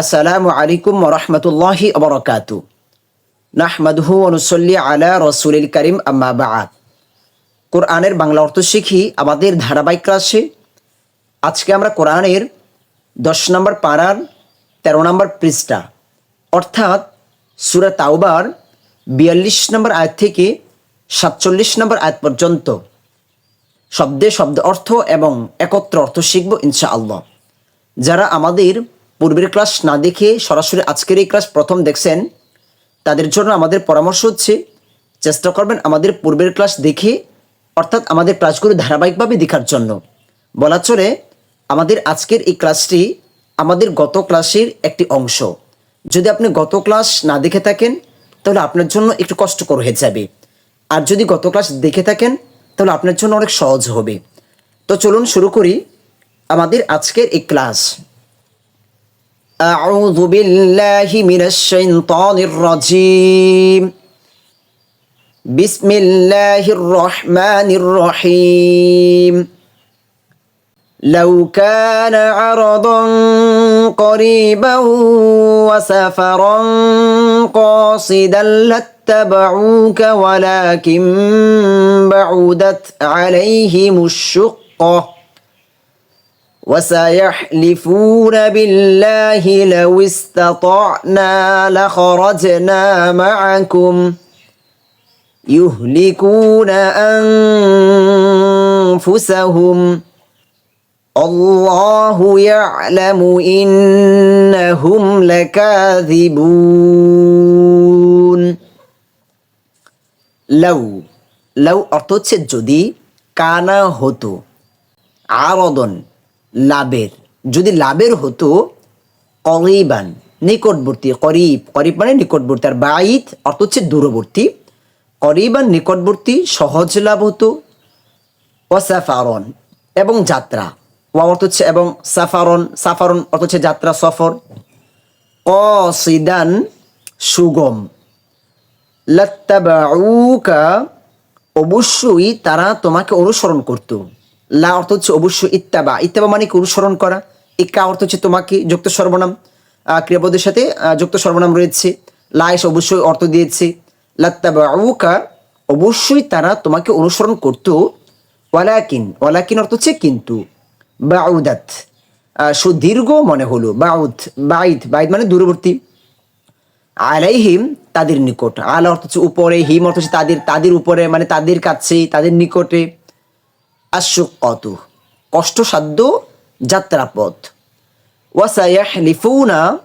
আসসালামু আলাইকুম রহমতুল্লাহি আবরকাতু নাহমাদহু অনুসল্লি আলা রসুলিল করিম, আম্মা বাআদ কোরআনের বাংলা অর্থ শিখি, আমাদের ধারাবাহিক ক্লাসে আজকে আমরা কোরআনের দশ নম্বর পাড়ার তেরো নম্বর পৃষ্ঠা, অর্থাৎ সুরা তাওবার বিয়াল্লিশ নম্বর আয়াত থেকে সাতচল্লিশ নম্বর আয়াত পর্যন্ত শব্দে শব্দ অর্থ এবং একত্র অর্থ শিখব ইনশাআল্লাহ। যারা আমাদের পূর্বের ক্লাস না দেখে সরাসরি আজকের এই ক্লাস প্রথম দেখছেন, তাদের জন্য আমাদের পরামর্শ হচ্ছে, চেষ্টা করবেন আমাদের পূর্বের ক্লাস দেখে, অর্থাৎ আমাদের ক্লাসগুলো ধারাবাহিকভাবে দেখার জন্য। বলা চলে, আমাদের আজকের এই ক্লাসটি আমাদের গত ক্লাসের একটি অংশ। যদি আপনি গত ক্লাস না দেখে থাকেন, তাহলে আপনার জন্য একটু কষ্টকর হয়ে যাবে। আর যদি গত ক্লাস দেখে থাকেন, তাহলে আপনার জন্য অনেক সহজ হবে। তো চলুন শুরু করি আমাদের আজকের এই ক্লাস। أعوذ بالله من الشيطان الرجيم. بسم الله الرحمن الرحيم. لو كان عرضا قريبا وسفرا قاصدا لاتبعوك ولكن بعدت عليهم الشقة. وسيحلفون بالله لو استطعنا لخرجنا معكم يهلكون انفسهم الله يعلم انهم لكاذبون لو لو অর্থ হচ্ছে যদি কানা হতো আরদন লাভের। যদি লাভের হতো, করিবান, নিকটবর্তী, করিব করিব মানে নিকটবর্তী, আর বাইত অর্থ হচ্ছে দূরবর্তী। করিবান, নিকটবর্তী, সহজ লাভ হতো। অসাফারন এবং যাত্রা। ওয়া অর্থ হচ্ছে, এবং সাফারন সাফারন অর্থ হচ্ছে যাত্রা, সফর। অসিদান সুগম। লাত্তাবাউকা, অবশ্যই তারা তোমাকে অনুসরণ করতো। লা অর্থ হচ্ছে অবশ্যই ইত্তাবা। ইত্তাবা মানে কি? অনুসরণ করা। ইক্কা অর্থ হচ্ছে তোমাকে যুক্ত সর্বনাম। ক্রিয়াপদের সাথে যুক্ত সর্বনাম রয়েছে। লা অবশ্যই অর্থ দিয়েছে। লাত্তাবাউকা, অবশ্যই তারা তোমাকে অনুসরণ করতো। ওয়ালাকিন ওয়ালাকিন অর্থ হচ্ছে কিন্তু। বাউদাত সুদীর্ঘ মনে হলো। বাউদ, বাইদ বাইদ মানে দূরবর্তী। আলাইহিম, তাদের নিকট। আলা অর্থ হচ্ছে উপরে, হিম অর্থ হচ্ছে তাদের তাদের উপরে মানে তাদের কাছে, তাদের নিকটে। আশুকত, কষ্টসাধ্য যাত্রাপথ। ওয়াসায়াহলিফুনা,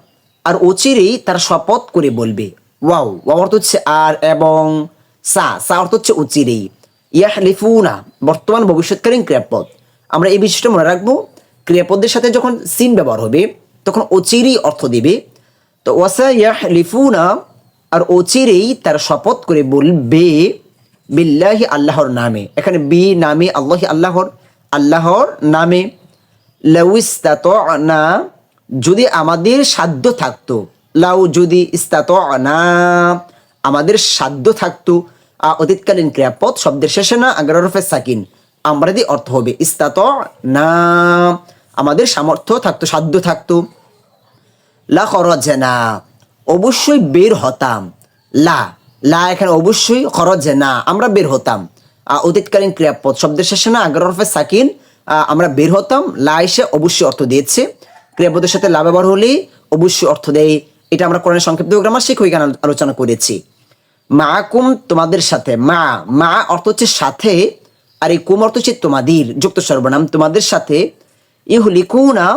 আর অচিরেই তার শপথ করে বলবে। ওয়াও ওয়া অর্থ হচ্ছে আর এবং সা সা অর্থ হচ্ছে অচিরেই। ইয়াহলিফুনা, বর্তমান ভবিষ্যৎকালীন ক্রিয়াপদ। আমরা এই বিষয়টা মনে রাখব, ক্রিয়াপদের সাথে যখন সিন ব্যবহার হবে, তখন অচিরেই অর্থ দেবে। তো ওয়াসা ইয়াহলিফুনা আর অচিরেই তার শপথ করে বলবে বিল্লাহি আল্লাহর নামে। এখানে বি নামে আল্লাহি, আল্লাহর আল্লাহর নামে। না যদি আমাদের সাধ্য থাকতো। লাউ যদি ইস্তাত না আমাদের সাধ্য থাকতো। অতীতকালীন ক্রিয়াপদ শব্দের শেষে না, আগ্রা রফে সাকিন। আমরা দিয়ে অর্থ হবে ইস্তাত না আমাদের সামর্থ্য থাকতো, সাধ্য থাকতো। লা খরজেনা, অবশ্যই বের হতাম। লা লা এখানে অবশ্যই খরচে না, আমরা বের হতাম। অতীতকালীন ক্রিয়াপদ শব্দের শেষে না, আগ্রা রফে সাকিন আমরা বের হতাম। লা এসে অবশ্যই অর্থ দিয়েছে। ক্রিয়াপদের সাথে লা ব্যবহার হলে অবশ্যই অর্থ দেয় এটা আমরা কোরআনের সংক্ষিপ্ত গ্রামার শিখ এখানে আলোচনা করেছি। মা কুম তোমাদের সাথে, মা মা অর্থ হচ্ছে সাথে, আর এই কুম অর্থ হচ্ছে তোমাদের, যুক্ত সর্বনাম তোমাদের সাথে। ইহুলিকুনা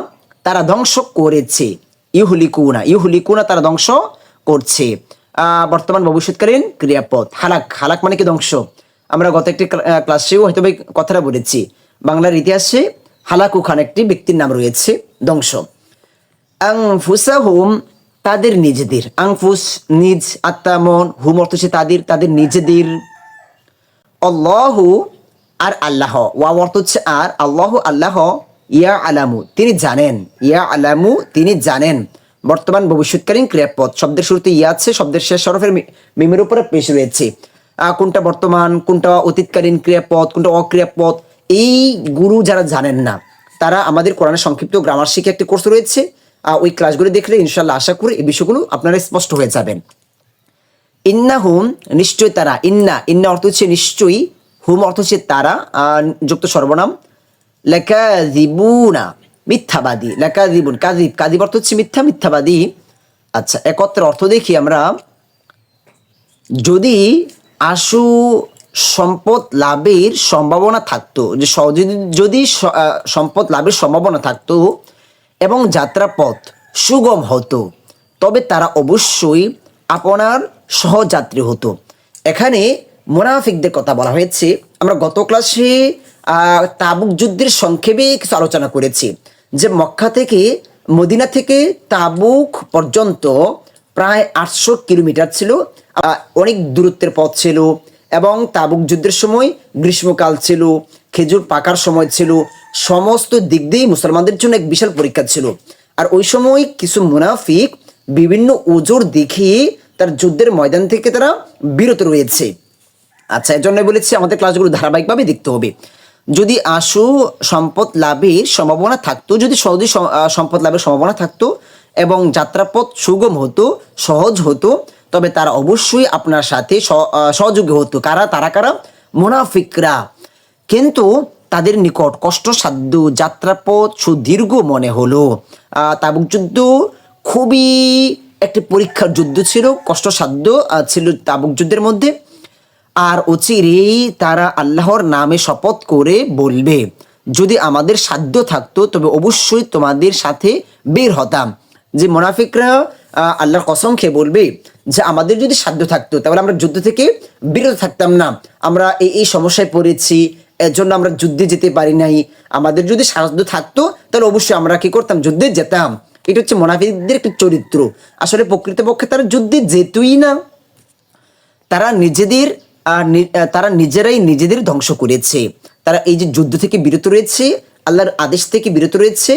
তারা ধ্বংস করেছে। ইহুলিকুনা ইহুলিকুনা তারা ধ্বংস করছে। বর্তমান ভবিষ্যৎকালীন ক্রিয়াপদ হালাক হালাক মানে কি ধ্বংস? আমরা গত একটি ক্লাসেও হয়তো কথাটা বলেছি। বাংলার ইতিহাসে হালাকু খান একটি ব্যক্তির নাম রয়েছে, ধ্বংস। আংফুসাহুম তাদের নিজেদের। আংফুস নিজ, আত্মা, মন, হুম অর্থ হচ্ছে তাদের তাদের নিজেদের। আল্লাহু আর আল্লাহ। ওয়া অর্থ হচ্ছে আর। আল্লাহ আল্লাহ ইয়া আলামু তিনি জানেন। ইয়া আলামু তিনি জানেন। বর্তমান ভবিষ্যৎকালীন ক্রিয়াপদ শব্দের শুরুতে ইয়া আছে, শব্দের শেষ সরফের মিমের উপরে পেশ রয়েছে। কোনটা বর্তমান, কোনটা অতীতকালীন ক্রিয়াপদ কোনটা অক্রিয়াপদ এই গুরু যারা জানেন না, তারা আমাদের কোরআনের সংক্ষিপ্ত গ্রামার শিখে একটি কোর্স রয়েছে। ওই ক্লাসগুলো দেখলে ইনশাল্লাহ আশা করি এই বিষয়গুলো আপনারা স্পষ্ট হয়ে যাবেন। ইন্না হুম নিশ্চয় তারা। ইন্না ইন্না অর্থ হচ্ছে নিশ্চয়ই, হুম অর্থ হচ্ছে তারা যুক্ত সর্বনাম। লেখা দিবুনা মিথ্যাবাদী লেখা দিবুন কাদিব কাদিব অর্থ হচ্ছে মিথ্যা, মিথ্যাবাদী। আচ্ছা একত্রে অর্থ দেখি আমরা। যদি আশু সম্পদ লাভের সম্ভাবনা থাকতো, যে যদি- সম্পদ লাভের সম্ভাবনা থাকতো এবং যাত্রাপথ সুগম হতো, তবে তারা অবশ্যই আপনার সহযাত্রী হতো। এখানে মোনাফিকদের কথা বলা হয়েছে। আমরা গত ক্লাসে তাবুক যুদ্ধের সংক্ষেপে কিছু আলোচনা করেছি। যে মক্কা থেকে মদিনা থেকে তাবুক পর্যন্ত প্রায় আটশো কিলোমিটার ছিল অনেক দূরত্বের পথ ছিল এবং তাবুক যুদ্ধের সময় গ্রীষ্মকাল ছিল, খেজুর পাকার সময় ছিল, সমস্ত দিক দিয়েই মুসলমানদের জন্য এক বিশাল পরীক্ষা ছিল। আর ওই সময় কিছু মুনাফিক বিভিন্ন ওজোর দেখিয়ে তার যুদ্ধের ময়দান থেকে তারা বিরত রয়েছে। আচ্ছা এর জন্য বলেছি আমাদের ক্লাসগুলো ধারাবাহিকভাবে দেখতে হবে। যদি আশু সম্পদ লাভের সম্ভাবনা থাকতো, যদি সহজে সম্পদ লাভের সম্ভাবনা থাকতো এবং যাত্রাপথ সুগম হতো, সহজ হতো, তবে তারা অবশ্যই আপনার সাথে সহযোগী হতো। কারা? তারা কারা? মুনাফিকরা। কিন্তু তাদের নিকট কষ্টসাধ্য যাত্রাপথ সুদীর্ঘ মনে হলো। তাবুক যুদ্ধ খুবই একটি পরীক্ষার যুদ্ধ ছিল, কষ্টসাধ্য ছিল তাবুক যুদ্ধের মধ্যে। আর অচিরেই তারা আল্লাহর নামে শপথ করে বলবে। যদি আমাদের সাধ্য থাকতো, তবে অবশ্যই তোমাদের সাথে বের হতাম। যে মোনাফিকরা আল্লাহর কসম খেয়ে বলবে যে আমাদের যদি সাধ্য থাকতো, তাহলে আমরা যুদ্ধ থেকে বিরত থাকতাম না। আমরা এই এই সমস্যায় পড়েছি এর জন্য আমরা যুদ্ধে যেতে পারি নাই। আমাদের যদি সাধ্য থাকতো, তাহলে অবশ্যই আমরা কি করতাম? যুদ্ধে যেতাম। এটা হচ্ছে মোনাফিকদের একটি চরিত্র। আসলে প্রকৃতপক্ষে তারা যুদ্ধে যেতই না। তারা নিজেদের তারা নিজেরাই নিজেদের ধ্বংস করেছে। তারা এই যে যুদ্ধ থেকে বিরত রয়েছে, আল্লাহর আদেশ থেকে বিরত রয়েছে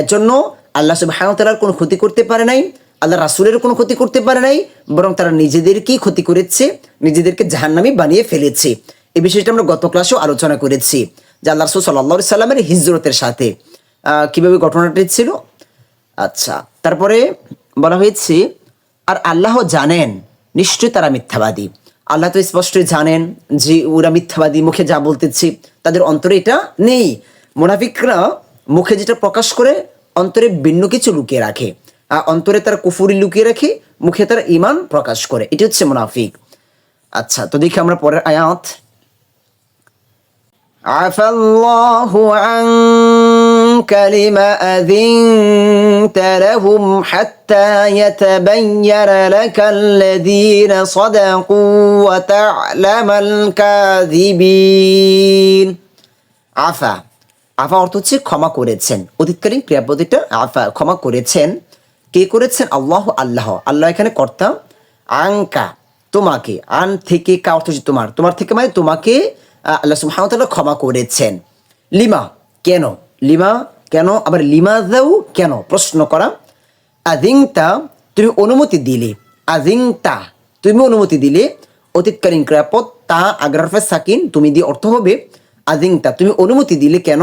এর জন্য আল্লাহ তাআলার কোনো ক্ষতি করতে পারে নাই আল্লাহ রাসুলের কোনো ক্ষতি করতে পারে নাই, বরং তারা নিজেদেরকেই ক্ষতি করেছে, নিজেদেরকে জাহান্নামী বানিয়ে ফেলেছে। এই বিষয়টা আমরা গত ক্লাসেও আলোচনা করেছি, যে আল্লাহ রসুল সাল্লাহ সাল্লামের হিজরতের সাথে কীভাবে ঘটনাটি ছিল। আচ্ছা তারপরে বলা হয়েছে, আর আল্লাহ জানেন, নিশ্চয়ই তারা মিথ্যাবাদী। আল্লাহ তো স্পষ্টই জানেন যে ওরা মিথ্যাবাদী মুখে যা বলতেছে তাদের অন্তরে এটা নেই মোনাফিকরা মুখে যেটা প্রকাশ করে অন্তরে ভিন্ন কিছু লুকিয়ে রাখে আর অন্তরে তারা কুফুরি লুকিয়ে রাখে মুখে তারা ইমান প্রকাশ করে এটা হচ্ছে মুনাফিক আচ্ছা তো দেখি আমরা পরের আয়াত عفى الله عنك لما أذنت لهم حتى يتبين لك الذين صدقوا وتعلم الكاذبين আফা আফা অর্থ হচ্ছে ক্ষমা করেছেন অতীতকালীন ক্রিয়াপদিটা আফা ক্ষমা করেছেন কে করেছেন আল্লাহ আল্লাহ আল্লাহ এখানে কর্তা আঙ্কা তোমাকে আন থেকে কা অর্থ হচ্ছে তোমার তোমার থেকে মানে তোমাকে আহ, আল্লাহ সুবহানাহু ক্ষমা করেছেন লিমা কেন লিমা কেন? আবার লিমা দাও কেন? প্রশ্ন করা আদিংতা তুমি অনুমতি দিলে। আদিংতা তুমি অনুমতি দিলে, অতীতকালীন ক্রিয়াপদ, তা আগ্রাফে সাকিন, তুমি দিয়ে অর্থ হবে আদিংতা তুমি অনুমতি দিলে কেন?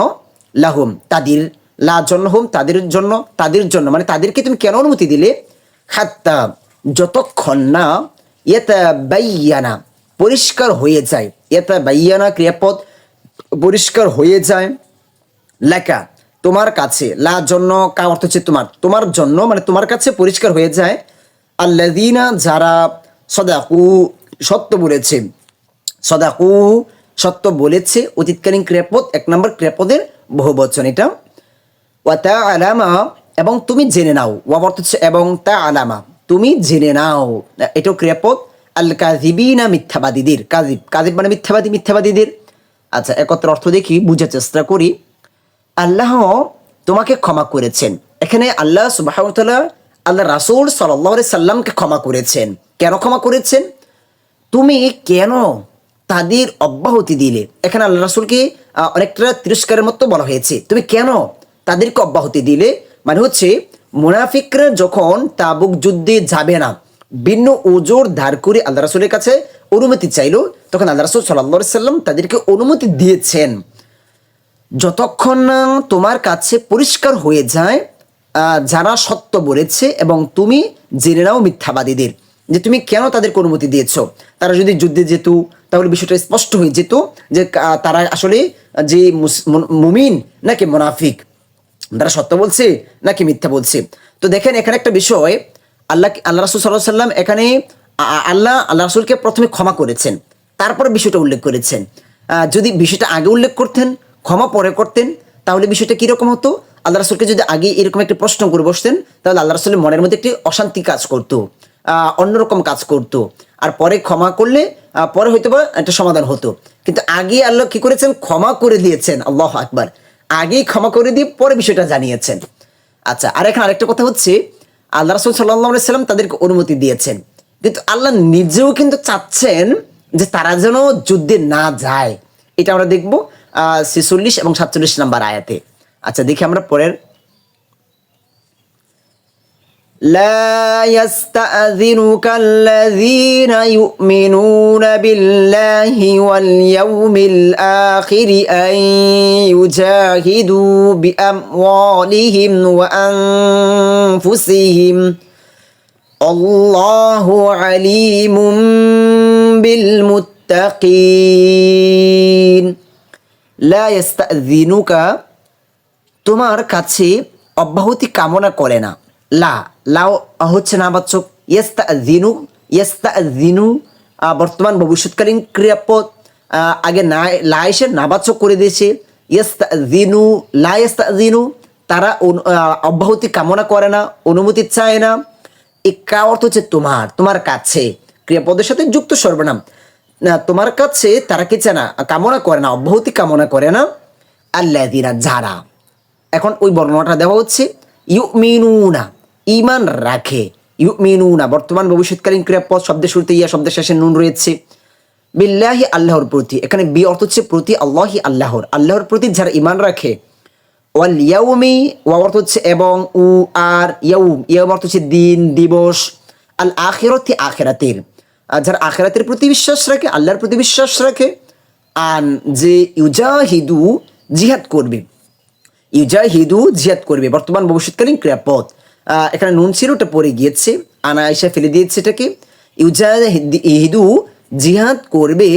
লাহুম, তাদের লা জন্য হোম, তাদের জন্য তাদের জন্য। মানে তাদেরকে তুমি কেন অনুমতি দিলে? হাত্তা যতক্ষণ না ইয়েতা বাইয়ানা পরিষ্কার হয়ে যায়। ইয়েতা বাইয়ানা ক্রিয়াপদ পরিষ্কার হয়ে যায়। লেখা, তোমার কাছে, লা জন্য কা অর্থ হচ্ছে তোমার তোমার জন্য মানে তোমার কাছে পরিষ্কার হয়ে যায় আল্লাদিনা যারা সদাকু, সত্য বলেছে, সদাকু, সত্য বলেছে, অতীতকালীন ক্রেপদ, এক নম্বর ক্রেপদের বহু বচন এটা ওয়াতা আলামা এবং তুমি জেনে নাও, ওয়া অর্থ হচ্ছে এবং তা আলামা তুমি জেনে নাও, এটাও ক্রিয়াপদ আল কাজিবিনা মিথ্যাবাদীদের কাজিব কাজিব মানে মিথ্যাবাদী, মিথ্যাবাদীদের আচ্ছা একত্র অর্থ দেখি, বুঝার চেষ্টা করি আল্লাহ তোমাকে ক্ষমা করেছেন। এখানে আল্লাহ সুবাহ আল্লাহ রাসুল সাল্লাহ সাল্লামকে ক্ষমা করেছেন। কেন ক্ষমা করেছেন? তুমি কেন তাদের অব্যাহতি দিলে? এখানে আল্লাহ রাসুলকে অনেকটা তিরস্কারের মতো বলা হয়েছে। তুমি কেন তাদেরকে অব্যাহতি দিলে? মানে হচ্ছে, মুনাফিকরা যখন তাবুক যুদ্ধে যাবে না, ভিন্ন ওজোর ধার করে আল্লাহ রাসুলের কাছে অনুমতি চাইলো, তখন আল্লাহ রাসুল সাল্লাহ সাল্লাম তাদেরকে অনুমতি দিয়েছেন। যতক্ষণ না তোমার কাছে পরিষ্কার হয়ে যায় যারা সত্য বলেছে এবং তুমি জেনে নাও মিথ্যাবাদীদের, যে তুমি কেন তাদেরকে অনুমতি দিয়েছ। তারা যদি যুদ্ধে যেত, তাহলে বিষয়টা স্পষ্ট হয়ে যেত যে তারা আসলে যে মুমিন নাকি মোনাফিক, তারা সত্য বলছে নাকি মিথ্যা বলছে। তো দেখেন এখানে একটা বিষয়, আল্লাহ আল্লাহ রাসুল সাল্লাহ সাল্লাম এখানে আল্লাহ আল্লাহ রাসুলকে প্রথমে ক্ষমা করেছেন, তারপরে বিষয়টা উল্লেখ করেছেন। যদি বিষয়টা আগে উল্লেখ করতেন ক্ষমা পরে করতেন, তাহলে বিষয়টা কীরকম হতো? আল্লাহ রাসুলকে যদি আগে এরকম একটা প্রশ্ন করে বসতেন, তাহলে আল্লাহ রাসুলের মনের মধ্যে একটি অশান্তি কাজ করতো অন্যরকম কাজ করতো। আর পরে ক্ষমা করলে পরে হয়তো বা একটা সমাধান হতো। কিন্তু আগে আল্লাহ কি করেছেন? ক্ষমা করে দিয়েছেন, আল্লাহ আকবার। আগেই ক্ষমা করে দিয়ে পরে বিষয়টা জানিয়েছেন। আচ্ছা আর এখানে আরেকটা কথা হচ্ছে, আল্লাহ রাসুল সাল্লাহ সাল্লাম তাদেরকে অনুমতি দিয়েছেন। কিন্তু আল্লাহ নিজেও কিন্তু চাচ্ছেন যে তারা যেন যুদ্ধে না যায়। এটা আমরা দেখব। ছেচল্লিশ এবং সাতচল্লিশ নাম্বার আয়াতে আচ্ছা দেখি আমরা পরের لا يستأذنك الذين يؤمنون بالله واليوم الآخر أن يجاهدوا بأموالهم وأنفسهم الله عليم بالمتقين লিনুকা তোমার কাছে অব্যাহতি কামনা করে না। লা, লাও হচ্ছে না বাচ্চক ইয়েস্তা দিনু ইয়েস্তা দিনু বর্তমান ভবিষ্যৎকালীন ক্রিয়াপদ আগে না, লা এসে নাবাচক করে দিয়েছে। ইয়েস্তা দিনু লা ইয়েস্তা তারা অব্যাহতি কামনা করে না, অনুমতি চায় না। এ কা অর্থ হচ্ছে তোমার তোমার কাছে। ক্রিয়াপদের সাথে যুক্ত সর্বনাম। না, তোমার কাছে তারা কি চায় না? কামনা করে না, অব্যাহতি কামনা করে না? আল্লাহ দিনা যারা। এখন ওই বর্ণনাটা দেওয়া হচ্ছে ইউ মিনুনা ইমান রাখে। ইউ মিনুনা বর্তমান ভবিষ্যৎকালীন ক্রিয়াপদ, শব্দের শুরুতে ইয়া, শব্দের শেষে নুন রয়েছে। বিল্লাহি আল্লাহর প্রতি, এখানে বি অর্থ হচ্ছে প্রতি আল্লাহি আল্লাহর। আল্লাহর প্রতি যারা ইমান রাখে, ওয়াল ইয়াউমি, ওয়া অর্থ হচ্ছে এবং, উ, আর, ইয়াউম। ইয়াউম অর্থ হচ্ছে দিন, দিবস। আল আখিরতি, আখেরাতের। আর যারা আখেরাতের প্রতি বিশ্বাস রাখে, আল্লাহর প্রতি বিশ্বাস রাখে, আন যে ইউজাহিদু জিহাদ করবে। ইউজাহিদু জিহাদ করবে। বর্তমান ভবিষ্যৎকালীন ক্রিয়াপথ। এখানে নুন ছিল ওটা পড়ে গিয়েছে। আনা আয়সা ফেলে দিয়েছে এটাকে। ইউজাহিদু জিহাদ করবে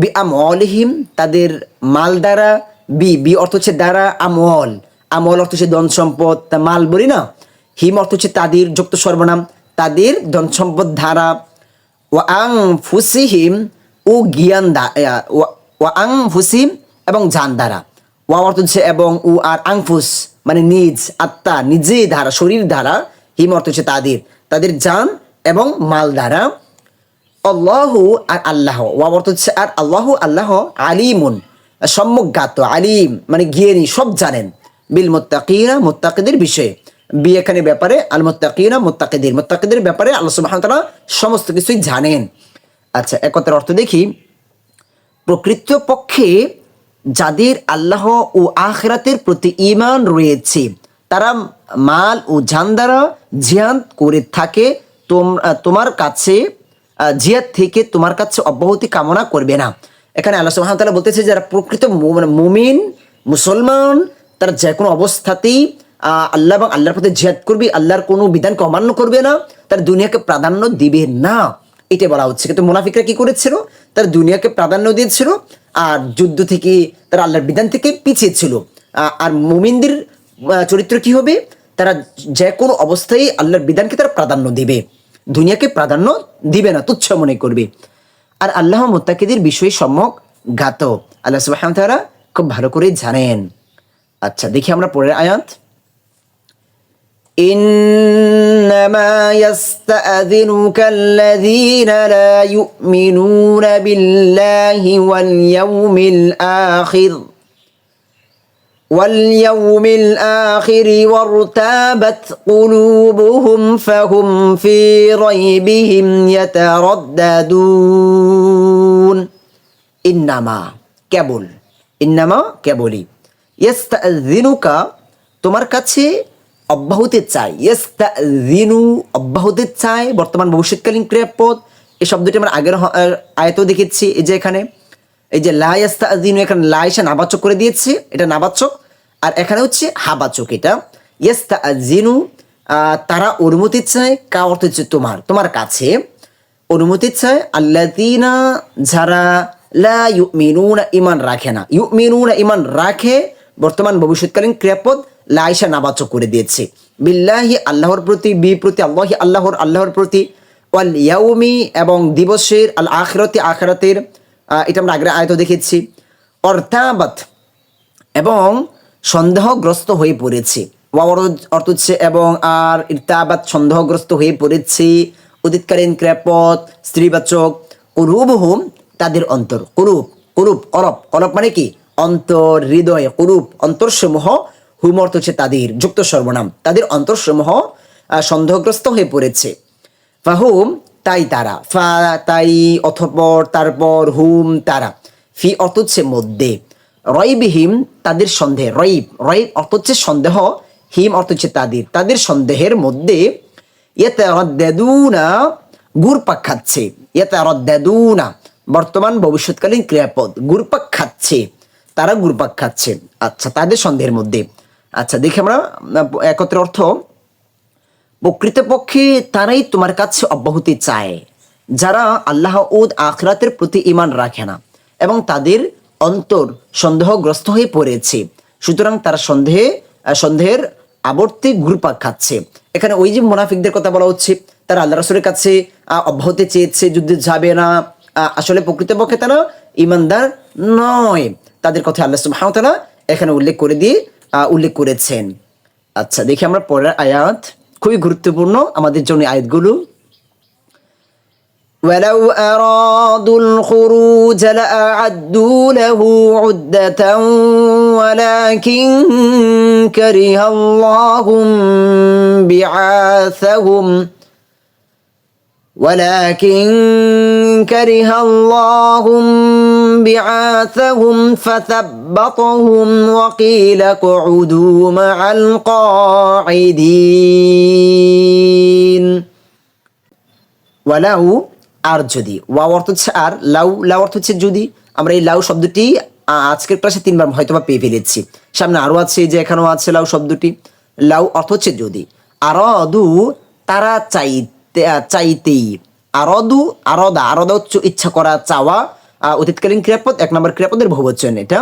বি আমলহিম তাদের মাল দ্বারা, বি বি অর্থ হচ্ছে দ্বারা আমল আমল অর্থ হচ্ছে ধন সম্পদ, তা মাল বলি না। হিম অর্থ হচ্ছে তাদের যুক্ত সর্বনাম, তাদের ধন সম্পদ ধারা ওয়াং ফুসিহিম ও গিয়ান ওয়া- ওয়াং ফুসিম এবং জান দ্বারা। ওয়া অর্থ হচ্ছে এবং উ আর আংফুস মানে নিজ আত্মা, নিজে দ্বারা, শরীর দ্বারা, হিম অর্থ হচ্ছে তাদের তাদের জান এবং মাল দ্বারা। আল্লাহ আর আল্লাহ, ওয়া অর্থ হচ্ছে আর আল্লাহ আল্লাহ আলিমুন, সম্যক জ্ঞাত, আলিম মানে জ্ঞানী, সব জানেন। বিল মোত্তাকিনা, মোত্তাকিদের বিষয়ে। বি এখানে ব্যাপারে আল মোত্তাকিনা মোত্তাকিদের মোত্তাকিদের ব্যাপারে আল্লাহ সুবহানাহু ওয়া তাআলা সমস্ত কিছুই জানেন। আচ্ছা একতার অর্থ দেখি প্রকৃত পক্ষে যাদের আল্লাহ ও আখরাতের প্রতি ঈমান রয়েছে, তারা মাল ও জান দ্বারা জিহাদ করে থাকে, তোম- তোমার কাছে জিহাদ থেকে তোমার কাছে অব্যাহতি কামনা করবে না। এখানে আল্লাহ ওয়া বলতেছে, যারা প্রকৃত মানে মুমিন, মুসলমান, তারা যে কোনো অবস্থাতেই আল্লাহ এবং আল্লাহর প্রতি জিহাদ করবে, আল্লাহর কোনো বিধানকে অমান্য করবে না, তার দুনিয়াকে প্রাধান্য দিবে না। এটা বলা হচ্ছে। কিন্তু মুনাফিকরা কি করেছিল? তার দুনিয়াকে প্রাধান্য দিয়েছিল আর যুদ্ধ থেকে, তারা আল্লাহর বিধান থেকে পিছিয়ে ছিল। আর মুমিনদের চরিত্র কি হবে? তারা যে কোনো অবস্থায় আল্লাহর বিধানকে তারা প্রাধান্য দিবে। দুনিয়াকে প্রাধান্য দিবে না, তুচ্ছ মনে করবে। আর আল্লাহ মোত্তাকিদের বিষয়ে সম্যক জ্ঞাত। আল্লাহ সুবাহ তারা খুব ভালো করে জানেন। আচ্ছা দেখি আমরা পরের আয়াত। إنما يستأذنك الذين لا يؤمنون بالله واليوم الآخر واليوم الآخر وارتابت قلوبهم فهم في ريبهم يترددون ইন্নামা কেবল ইন্নামা কেবলই ইয়েস্তাজিনুকা তোমার কাছে অব্যাহতি চাই। ইয়েস্তাজিনু অব্যাহতি চাই। বর্তমান ভবিষ্যৎকালীন ক্রিয়াপদ। এই শব্দটি আমরা আগের আয়াতেও দেখেছি। এই যে এখানে, এই যে লা ইয়েস্তাজিনু এখানে লা এসে নাবাচক করে দিয়েছে। এটা নাবাচক। আর এখানে হচ্ছে হাবাচক এটা। ইয়েস্তা জিনু তারা অনুমতি চায়। কা অর্থ হচ্ছে তোমার তোমার কাছে। অনুমতি চায় আল্লাদিনা যারা লা ইউমিনুনা ইমান রাখে না। ইউমিনুনা ইমান রাখে, বর্তমান ভবিষ্যৎকালীন ক্রিয়াপদ। লাইসা নাবাচক করে দিয়েছে। বিল্লাহি আল্লাহর প্রতি বি প্রতি আল্লাহি আল্লাহর আল্লাহর প্রতি। ওয়াল ইয়াউমি এবং দিবসের, আল আখরাতে, আখরাতের এটা আমরা আগ্রা আয়ত দেখেছি। অর্থাবাত এবং সন্দেহগ্রস্ত হয়ে পড়েছে। অর্থ হচ্ছে এবং আর ইরতাবাত সন্দেহগ্রস্ত হয়ে পড়েছে। অতীতকালীন ক্রেপত স্ত্রীবাচক, কুরুবহুম তাদের অন্তর। কুরুপ কুরুপ করপ করপ মানে কি? অন্তর হৃদয়, কুরুপ, অন্তরসমূহ হুম অর্থ হচ্ছে তাদের যুক্ত সর্বনাম। তাদের অন্তরসমূহ আহ, সন্দেহগ্রস্ত হয়ে পড়েছে। ফাহুম তাই তারা। ফা তাই অথপর তারপর হুম তারা। ফি অর্থ হচ্ছে মধ্যে। রয়বিহিম তাদের সন্দেহ। রইব রইব অর্থ হচ্ছে সন্দেহ। হিম অর্থ হচ্ছে তাদের। তাদের সন্দেহের মধ্যে ইয়াতারাদ্দাদুনা ঘুরপাক খাচ্ছে। ইয়াতারাদ্দাদুনা বর্তমান ভবিষ্যৎকালীন ক্রিয়াপদ। গুরপাক খাচ্ছে। তারা গুরপাক খাচ্ছে। আচ্ছা তাদের সন্দেহের মধ্যে। আচ্ছা দেখি আমরা একত্রে অর্থ। প্রকৃতপক্ষে তারাই তোমার কাছে অব্যাহতি চায়, যারা আল্লাহ উদ আখরাতের প্রতি ইমান রাখে না, এবং তাদের অন্তর সন্দেহগ্রস্ত হয়ে পড়েছে। সুতরাং তারা সন্দেহে সন্দেহের আবর্তে ঘুরপাক খাচ্ছে। এখানে ওই যে মুনাফিকদের কথা বলা হচ্ছে, তারা আল্লাহ রসুলের কাছে অব্যাহতি চেয়েছে, যুদ্ধে যাবে না। আসলে প্রকৃতপক্ষে তারা ইমানদার নয়। তাদের কথা আল্লাহ সুবহানাহু এখানে উল্লেখ করে দিয়ে উল্লেখ করেছেন আচ্ছা দেখি আমরা পরের আয়াত খুবই গুরুত্বপূর্ণ আমাদের জন্য এই আয়াতগুলো ولو أرادوا الخروج لأعدوا له عدة ولكن كره الله بعاثهم ولكن كره الله بعاثهم فثبطهم وقيل اقعدوا مع القاعدين ওয়ালাউ আর যদি ওয়াও অর্থ হচ্ছে আর লাউ লাউ অর্থ হচ্ছে যদি আমরা এই লাউ শব্দটি আ- আজকের ক্লাসে তিনবার হয়তোবা পেয়ে ফেলেছি সামনে আরো আছে যে এখানেও আছে লাউ শব্দটি লাউ অর্থ হচ্ছে যদি আরদু তারা চাইতে আ, চাইতেই আরদু আরদা আরদা হচ্ছে ইচ্ছা করা চাওয়া আ, অতীতকালীন ক্রিয়াপদ, এক নম্বর ক্রিয়াপদের বহুবচন এটা।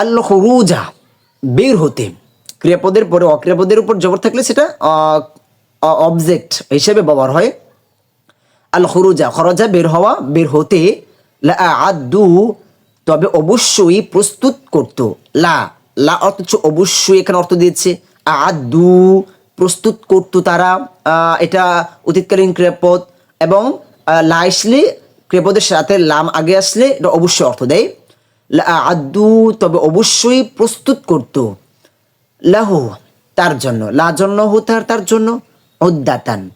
আল খরুজা বের হতে। ক্রিয়াপদের পরে অক্রিয়াপদের উপর জবর থাকলে সেটা অবজেক্ট হিসেবে ব্যবহার হয়। আল খরুজা খরজা বের হওয়া, বের হতে। আদু তবে অবশ্যই প্রস্তুত করত। লা লা অর্থ অবশ্যই এখানে অর্থ দিয়েছে। আদু, প্রস্তুত করত তারা। এটা অতীতকালীন ক্রিয়াপদ। এবং লা আসলে ক্রিয়াপদের সাথে লাম আগে আসলে এটা অবশ্যই অর্থ দেয়। আদু, তবে অবশ্যই প্রস্তুত করত। লাহু, তার জন্য। লা জন্য হু, তার জন্য। উদ্দাতান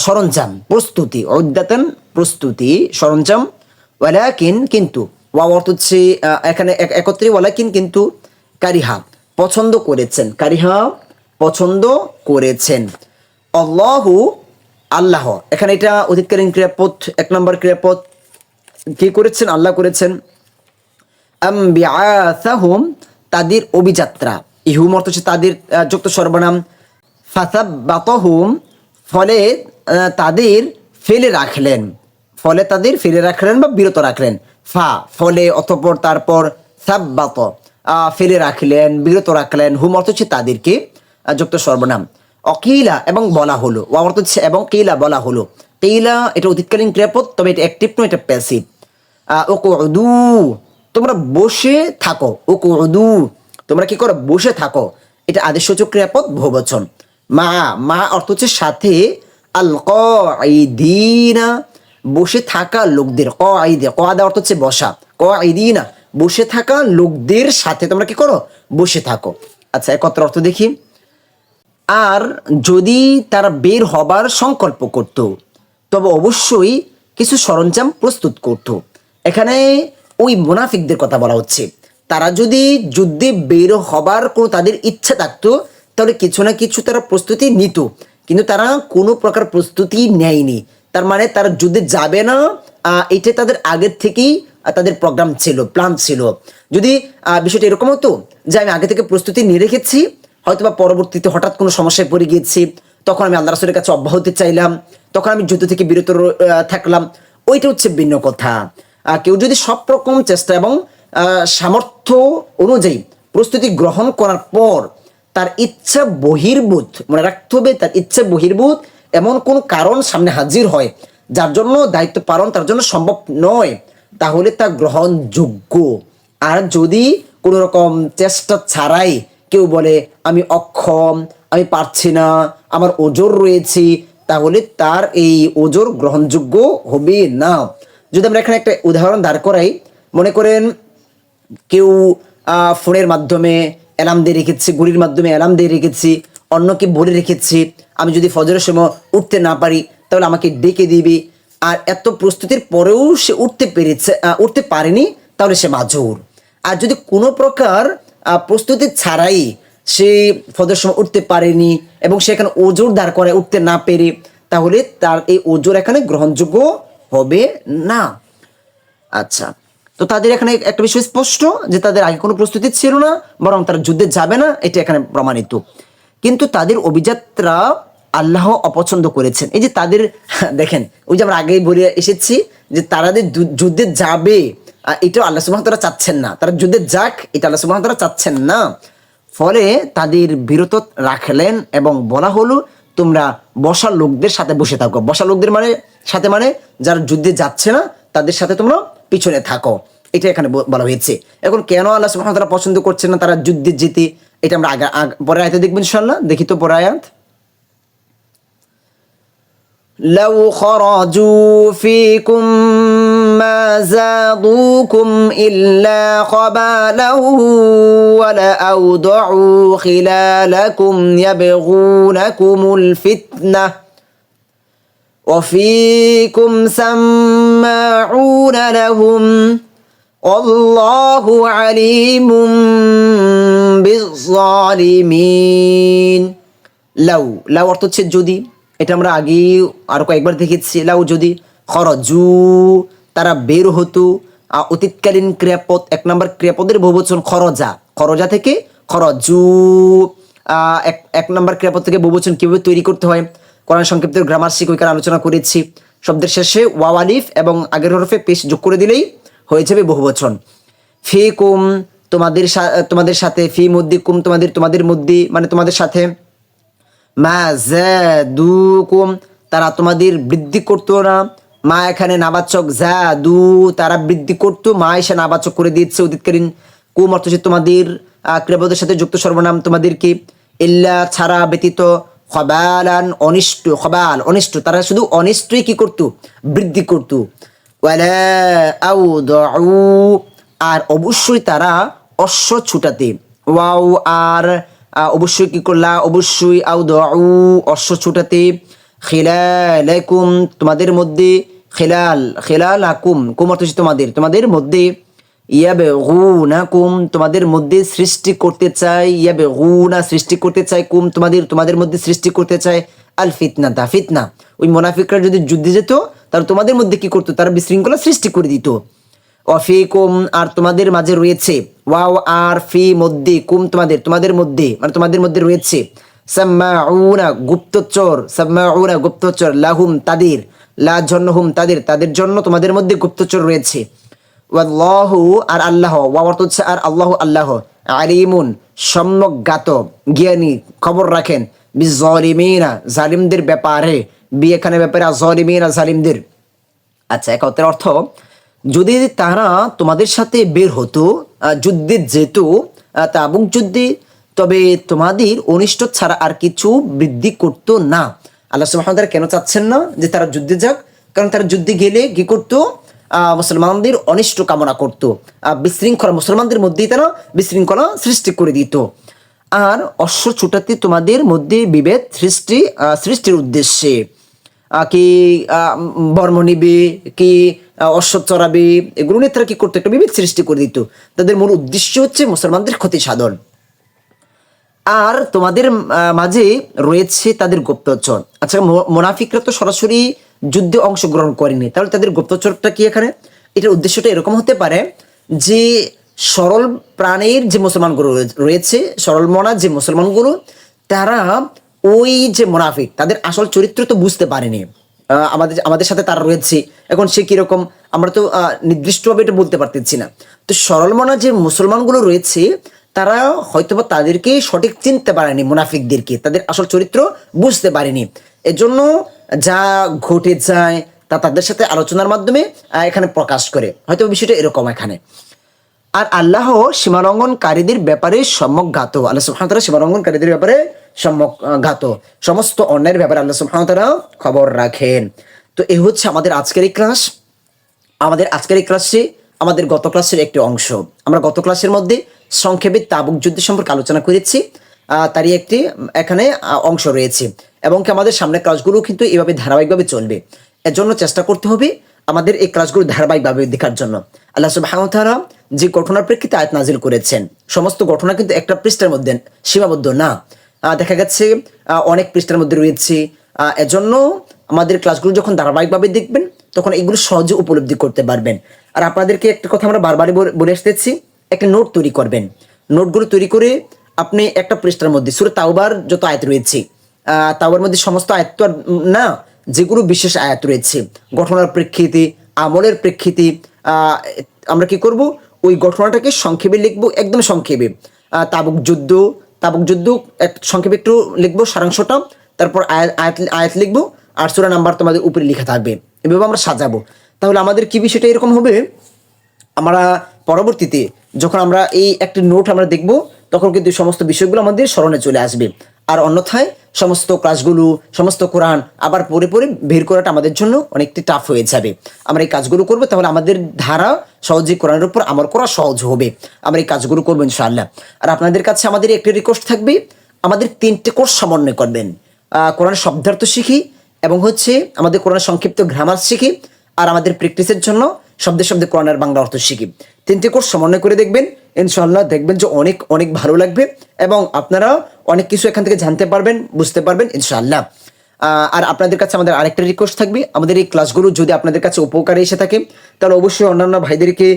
সরঞ্জাম, প্রস্তুতি। উদ্দাতান, প্রস্তুতি, সরঞ্জাম। ওয়ালাকিন, কিন্তু। ওয়া অর্থ হচ্ছে এখানে এক- একত্রে ওয়ালাকিন, কিন্তু কারিহা। পছন্দ করেছেন। কারিহা পছন্দ করেছেন। আল্লাহু আল্লাহ। এখানে এটা অতীতকালীন ক্রিয়াপদ এক নম্বর ক্রিয়াপদ কি করেছেন? আল্লাহ করেছেন। তাদের অভিযাত্রা। ইহুম অর্থ হচ্ছে তাদের যুক্ত সর্বনাম। ফাসাব্বাতহুম, ফলে তাদের ফেলে রাখলেন। ফলে তাদের ফেলে রাখলেন বা বিরত রাখলেন। ফা, ফলে, অতঃপর, তারপর সাব্বাত ফেলে রাখলেন, বিরত রাখলেন। হুম অর্থ হচ্ছে তাদেরকে যুক্ত সর্বনাম। অকিলা এবং বলা হলো। অর্থ এবং কিলা বলা হলো। কিলা, এটা অতীতকালীন ক্রিয়াপদ, তবে এটা অ্যাক্টিভ নয়, এটা প্যাসিভ ও ওকুদু, তোমরা বসে থাকো। ও ওকুদু, তোমরা কি করো? বসে থাকো। এটা আদেশসূচক ক্রিয়াপদ, বহুবচন। মা মা অর্থ হচ্ছে সাথে। আল কঈদিনা বসে থাকা লোকদের। ক আইদে কদা অর্থ হচ্ছে বসা। ক আইদিনা বসে থাকা লোকদের সাথে তোমরা কি করো? বসে থাকো। আচ্ছা একত্র অর্থ দেখি। আর যদি তারা বের হবার সংকল্প করত, তবে অবশ্যই কিছু সরঞ্জাম প্রস্তুত করত। এখানে ওই মুনাফিকদের কথা বলা হচ্ছে। তারা যদি যুদ্ধে বের হবার কোনো তাদের ইচ্ছা থাকতো, তাহলে কিছু না কিছু তারা প্রস্তুতি নিত। কিন্তু তারা কোনো প্রকার প্রস্তুতি নেয়নি। তার মানে তারা যুদ্ধে যাবে না এটা তাদের আগের থেকেই তাদের প্রোগ্রাম ছিল প্ল্যান ছিল। যদি বিষয়টা এরকম হতো যে আমি আগে থেকে প্রস্তুতি নিয়ে রেখেছি হয়তো বা পরবর্তীতে হঠাৎ কোনো সমস্যায় পড়ে গিয়েছি, তখন আমি আল্লাহ রাসুলের কাছে অব্যাহতি চাইলাম, তখন আমি যুদ্ধ থেকে বিরত থাকলাম। ওইটা হচ্ছে ভিন্ন কথা। কেউ যদি সব রকম চেষ্টা এবং সামর্থ্য অনুযায়ী প্রস্তুতি গ্রহণ করার পর তার ইচ্ছা বহির্ভূত, মনে রাখতে হবে তার ইচ্ছা বহির্ভূত, এমন কোন কারণ সামনে হাজির হয়, যার জন্য দায়িত্ব পালন তার জন্য সম্ভব নয়, তাহলে তা গ্রহণযোগ্য। আর যদি কোনো রকম চেষ্টা ছাড়াই কেউ বলে, আমি অক্ষম, আমি পারছি না, আমার ওজোর রয়েছে, তাহলে তার এই ওজোর গ্রহণযোগ্য হবে না। যদি আমরা এখানে একটা উদাহরণ দাঁড় করাই, মনে করেন কেউ ফোনের মাধ্যমে অ্যালার্ম দিয়ে রেখেছি ঘড়ির মাধ্যমে অ্যালার্ম দিয়ে রেখেছি, অন্যকে বলে রেখেছি, আমি যদি ফজরের সময় উঠতে না পারি, তাহলে আমাকে ডেকে দিবি। আর এত প্রস্তুতির পরেও সে উঠতে পেরেছে উঠতে পারেনি, তাহলে সে মাজুর আর যদি কোনো প্রকার প্রস্তুতি ছাড়াই সে ফজরের সময় উঠতে পারেনি এবং সে এখানে ওজোর দাঁড় করে উঠতে না পেরে, তাহলে তার এই ওজোর এখানে গ্রহণযোগ্য হবে না। আচ্ছা তো তাদের এখানে একটা বিষয় স্পষ্ট যে তাদের আগে কোনো প্রস্তুতি ছিল না, বরং তারা যুদ্ধে যাবে না, এটা এখানে প্রমাণিত। কিন্তু তাদের অভিযাত্রা আল্লাহ অপছন্দ করেছেন। এই যে তাদের, দেখেন, ওই যে আমরা আগেই বলে এসেছি যে তারা যে যুদ্ধে যাবে আহ, এটাও আল্লাহ সুবাহ তারা চাচ্ছেন না তারা যুদ্ধে যাক এটা আল্লাহ সুবাহ তারা চাচ্ছেন না ফলে তাদের বিরত রাখলেন এবং বলা হলো তোমরা বসা লোকদের সাথে বসে থাকো বসা লোকদের মানে সাথে মানে যারা যুদ্ধে যাচ্ছে না তাদের সাথে তোমরা পিছনে থাকো এটা এখানে ব- বলা হয়েছে এখন কেন আল্লাহ সুবহানাহু ওয়া তাআলা পছন্দ করছেন না তারা যুদ্ধে যেতে এটা আমরা আগে আগ- পরের আয়াতে দেখবো ইনশাআল্লাহ দেখি তো পরের আয়াত لو خرجوا فيكم ما زادوكم إلا خبالا ولأوضعوا خلالكم يبغونكم الفتنة وفيكم سماعون لهم والله عليم بالظالمين লাউ লাউ অর্থ হচ্ছে যদি এটা আমরা আগে আর কয়েকবার দেখেছি লাউ যদি খরজু তারা বের হতো অতীতকালীন ক্রিয়াপদ, এক নম্বর ক্রিয়াপদের বহুবচন খরজা খরজা থেকে খরজু এক এক নম্বর ক্রিয়াপদ থেকে বহুবচন কীভাবে তৈরি করতে হয়, কোরআন সংক্ষিপ্ত গ্রামার ওইখানে আলোচনা করেছি। শব্দের শেষে ওয়াও আলিফ এবং আগের হরফে পেশ যোগ করে দিলেই হয়ে যাবে বহুবচন ফি কুম তোমাদের তোমাদের সাথে, ফি মধ্যে কুম, তোমাদের তোমাদের মধ্যে মানে তোমাদের সাথে। মা জাদুকুম তারা তোমাদের বৃদ্ধি করতো না। মা এখানে নাবাচক যা দু তারা বৃদ্ধি করতো। মা এসে নাবাচক করে দিচ্ছে অতীতকালীন কুম অর্থ তোমাদের আহ, ক্রিয়াপদের সাথে যুক্ত সর্বনাম তোমাদেরকে। ইল্লা ছাড়া ব্যতীত খবালান অনিষ্ট খবাল অনিষ্ট। তারা শুধু অনিষ্টই কি করতো? বৃদ্ধি করতো। আর অবশ্যই তারা অশ্ব ছুটাতে। ওয়াও আর অবশ্যই কি করলা? অবশ্যই আউ আউদাউ অশ্ব ছুটাতে। খিলালাকুম, তোমাদের মধ্যে খিলাল, খিলালাকুম, কুম অর্থ তোমাদের। তোমাদের মধ্যে ইয়াবে গুনাকুম তোমাদের মধ্যে সৃষ্টি করতে চাই ইয়াবে গুনা সৃষ্টি করতে চাই কুম, তোমাদের তোমাদের মধ্যে সৃষ্টি করতে চায় আল ফিতনা দা ফিতনা। ওই মোনাফিকরা যদি যুদ্ধে যেত তাহলে তোমাদের মধ্যে কি করতো? তারা বিশৃঙ্খলা সৃষ্টি করে দিত। অফিকুম, আর তোমাদের মাঝে রয়েছে। ওয়াও, আর, ফি, মধ্যে, কুম তোমাদের তোমাদের মধ্যে মানে তোমাদের মধ্যে রয়েছে। সাম্মাউনা গুপ্তচর সাম্মাউনা গুপ্তচর, লাহুম তাদের, লা জন্নহুম তাদের তাদের জন্য তোমাদের মধ্যে গুপ্তচর রয়েছে। ওয়াল্লাহু আর আল্লাহ, ওয়া অর্থ হচ্ছে আর আল্লাহ আল্লাহ, আলিমুন সম্যক জ্ঞাত জ্ঞানী, খবর রাখেন। বিজলিমিনা জালিমদের ব্যাপারে বি এখানে ব্যাপারে জলিমিনা জালিমদের। আচ্ছা এক অর্থের অর্থ, যদি তারা তোমাদের সাথে বের হতো যুদ্ধে যেত তাবুক যুদ্ধে তবে তোমাদের অনিষ্ট ছাড়া আর কিছু বৃদ্ধি করতো না। আল্লাহ ওয়া কেন চাচ্ছেন না যে তারা যুদ্ধে যাক? কারণ তারা যুদ্ধে গেলে কি করতো? মুসলমানদের অনিষ্ট কামনা করতো। বিশৃঙ্খলা মুসলমানদের মধ্যেই তারা বিশৃঙ্খলা সৃষ্টি করে দিত। আর অশ্ব ছুটাতে তোমাদের মধ্যে বিভেদ সৃষ্টি সৃষ্টির উদ্দেশ্যে। কি বর্ম নিবে, কি অশ্ব চড়াবে, এগুলো নিয়ে তারা কি করতো? একটা বিভেদ সৃষ্টি করে দিত। তাদের মূল উদ্দেশ্য হচ্ছে মুসলমানদের ক্ষতি সাধন আর তোমাদের মাঝে রয়েছে তাদের গুপ্তচর। আচ্ছা মোনাফিকরা তো সরাসরি যুদ্ধে অংশগ্রহণ করেনি। তাহলে তাদের গুপ্তচরটা কি এখানে? এটার উদ্দেশ্যটা এরকম হতে পারে যে সরল প্রাণের যে মুসলমানগুলো রয়ে- রয়েছে, সরল মনা যে মুসলমানগুলো, তারা ওই যে মোনাফিক, তাদের আসল চরিত্র তো বুঝতে পারেনি। আমাদের আমাদের সাথে তারা রয়েছে। এখন সে কীরকম, আমরা তো নির্দিষ্টভাবে এটা বলতে পারতেছি না। তো সরল মনা যে মুসলমানগুলো রয়েছে তারা হয়তোবা তাদেরকে সঠিক চিনতে পারেনি, মুনাফিকদেরকে। তাদের আসল চরিত্র বুঝতে পারেনি। এজন্য যা ঘটে যায় তা তাদের সাথে আলোচনার মাধ্যমে এখানে প্রকাশ করে। হয়তো বিষয়টা এরকম এখানে। আর আল্লাহ সীমালঙ্ঘনকারীদের ব্যাপারে সম্যক গাত আল্লাহ সুবহানাহু সীমালঙ্ঘনকারীদের ব্যাপারে সম্যক গাত সমস্ত অন্যায়ের ব্যাপারে আল্লাহ সুবহানাহু খবর রাখেন। তো এই হচ্ছে আমাদের আজকের এই ক্লাস। আমাদের আজকের এই ক্লাসে আমাদের গত ক্লাসের একটি অংশ। আমরা গত ক্লাসের মধ্যে সংক্ষেপে তাবুক যুদ্ধ সম্পর্কে আলোচনা করেছি। তারই একটি, এখানে অংশ রয়েছে। এবং আমাদের সামনের ক্লাসগুলো কিন্তু এভাবে ধারাবাহিকভাবে চলবে। এর জন্য চেষ্টা করতে হবে আমাদের এই ক্লাসগুলো ধারাবাহিকভাবে দেখার জন্য। আল্লাহ ওয়া যে ঘটনার প্রেক্ষিতে আয়াত নাজিল করেছেন, সমস্ত ঘটনা কিন্তু একটা পৃষ্ঠার মধ্যে, সীমাবদ্ধ না। দেখা গেছে অনেক পৃষ্ঠার মধ্যে রয়েছে। এজন্য আমাদের ক্লাসগুলো যখন ধারাবাহিকভাবে দেখবেন, তখন এগুলো সহজে উপলব্ধি করতে পারবেন। আর আপনাদেরকে একটা কথা আমরা বারবারই বলে আসতেছি একটা নোট তৈরি করবেন। নোটগুলো তৈরি করে আপনি একটা পৃষ্ঠার মধ্যে, সুরে তাওবার যত আয়াত রয়েছে তাওবার মধ্যে সমস্ত আয়াত আর না, যেগুলো বিশেষ আয়াত রয়েছে ঘটনার প্রেক্ষিতে, আমলের প্রেক্ষিতে আমরা কি করব? ওই ঘটনাটাকে সংক্ষেপে লিখব, একদম সংক্ষেপে। তাবুক যুদ্ধ তাবুক যুদ্ধ সংক্ষেপে একটু লিখব সারাংশটা, তারপর আয়াত আয়াত লিখব, আর সুরা নাম্বার তোমাদের উপরে লেখা থাকবে। এভাবে আমরা সাজাবো। তাহলে আমাদের কি বিষয়টা এরকম হবে? আমরা পরবর্তীতে যখন আমরা এই একটি নোট আমরা দেখব, তখন কিন্তু সমস্ত বিষয়গুলো আমাদের স্মরণে চলে আসবে। আর অন্যথায় সমস্ত ক্লাসগুলো, সমস্ত কোরআন আবার পড়ে পড়ে বের করাটা আমাদের জন্য অনেকটি টাফ হয়ে যাবে। আমরা এই কাজগুলো করব, তাহলে আমাদের ধারা সহজে কোরআনের উপর আমার করা সহজ হবে। আমরা এই কাজগুলো করব ইনশাআল্লাহ। আর আপনাদের কাছে আমাদের একটি রিকোয়েস্ট থাকবে, আমাদের তিনটে কোর্স সমন্বয় করবেন। কোরআন শব্দার্থ শিখি এবং হচ্ছে আমাদের কোরআন সংক্ষিপ্ত গ্রামার শিখি, আর আমাদের প্র্যাকটিসের জন্য শব্দে শব্দে কোরআনের বাংলা অর্থ শিখি। তিনটে কোর্স সমন্বয় করে দেখবেন। ইনশাল্লাহ দেখবেন যে অনেক অনেক ভালো লাগবে এবং আপনারা অনেক কিছু এখান থেকে জানতে পারবেন, বুঝতে পারবেন, ইনশাআল্লাহ। আর আপনাদের কাছে আমাদের আরেকটা রিকোয়েস্ট থাকবে। আমাদের এই ক্লাসগুলো যদি আপনাদের কাছে উপকারে এসে থাকে, তাহলে অবশ্যই অন্যান্য ভাইদেরকে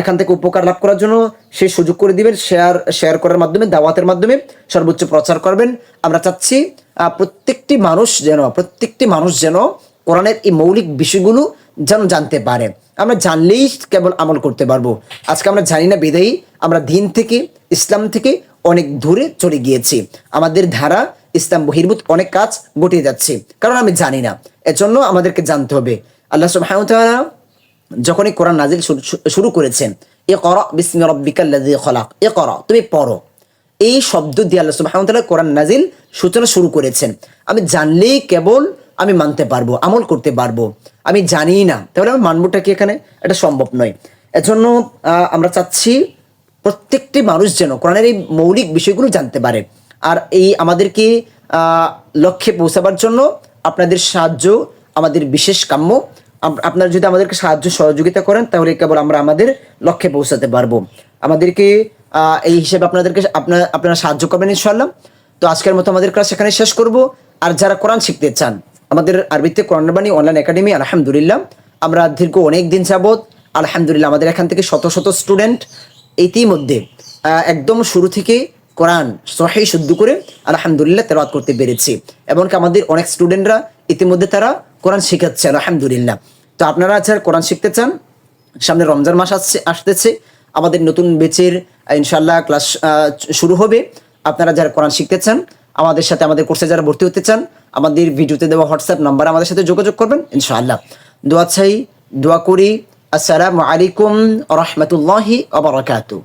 এখান থেকে উপকার লাভ করার জন্য সেই সুযোগ করে দিবেন শেয়ার শেয়ার করার মাধ্যমে, দাওয়াতের মাধ্যমে সর্বোচ্চ প্রচার করবেন। আমরা চাচ্ছি প্রত্যেকটি মানুষ যেন, প্রত্যেকটি মানুষ যেন কোরআনের এই মৌলিক বিষয়গুলো যেন জানতে পারে। আমরা জানলেই কেবল আমল করতে পারব। আজকে আমরা জানি না বিদায়ী, আমরা দিন থেকে, ইসলাম থেকে অনেক দূরে চলে গিয়েছি। আমাদের ধারা, ইসলাম বহির্ভূত অনেক কাজ ঘটিয়ে যাচ্ছে। কারণ আমি জানি না। এজন্য আমাদেরকে জানতে হবে। আল্লাহ সুবহানাহু ওয়া যখনই কোরআন নাজিল শুরু- করেছেন এ কর বিসমি এ কর তুমি পড়ো। এই শব্দ দিয়ে আল্লাহ ওয়া কোরআন নাজিল সূচনা শুরু করেছেন। আমি জানলেই কেবল আমি মানতে পারব, আমল করতে পারব। আমি জানি না। তাহলে আমি মানবোটা কি এখানে? এটা সম্ভব নয়। এজন্য আমরা চাচ্ছি প্রত্যেকটি মানুষ যেন কোরআনের এই মৌলিক বিষয়গুলো জানতে পারে। আর এই আমাদেরকে লক্ষ্যে পৌঁছাবার জন্য আপনাদের সাহায্য, আমাদের বিশেষ কাম্য। আপনারা যদি আমাদেরকে সাহায্য, সহযোগিতা করেন, তাহলে কেবল আমরা আমাদের লক্ষ্যে পৌঁছাতে পারব। আমাদেরকে এই হিসেবে আপনাদেরকে আপনার আপনারা সাহায্য করবেন ইনশাল্লাহ তো আজকের মতো আমাদের ক্লাস এখানে শেষ করব। আর যারা কোরআন শিখতে চান আমাদের আরবিতে কোরআন বাণী অনলাইন একাডেমি আলহামদুলিল্লাহ। আমরা দীর্ঘ অনেক দিন যাবৎ, আলহামদুলিল্লাহ, আমাদের এখান থেকে শত শত স্টুডেন্ট ইতিমধ্যে একদম শুরু থেকে কোরআন সহি শুদ্ধ করে, আলহামদুলিল্লাহ, তেলাওয়াত করতে পেরেছি। এমনকি আমাদের অনেক স্টুডেন্টরা ইতিমধ্যে তারা কোরআন শিখাচ্ছে আলহামদুলিল্লাহ। তো আপনারা যারা কোরআন শিখতে চান, সামনে রমজান মাস আসছে, আসতেছে, আমাদের নতুন বেচের ইনশাল্লাহ ক্লাস শুরু হবে। আপনারা যারা কোরআন শিখতে চান, আমাদের সাথে আমাদের কোর্সে যারা ভর্তি হতে চান আমাদের ভিডিওতে দেওয়া হোয়াটসঅ্যাপ নাম্বার আমাদের সাথে যোগাযোগ করবেন, ইনশাআল্লাহ। দোয়া চাই, দোয়া করি। আসসালামু আলাইকুম রহমতুল্লাহি আবরাকাতু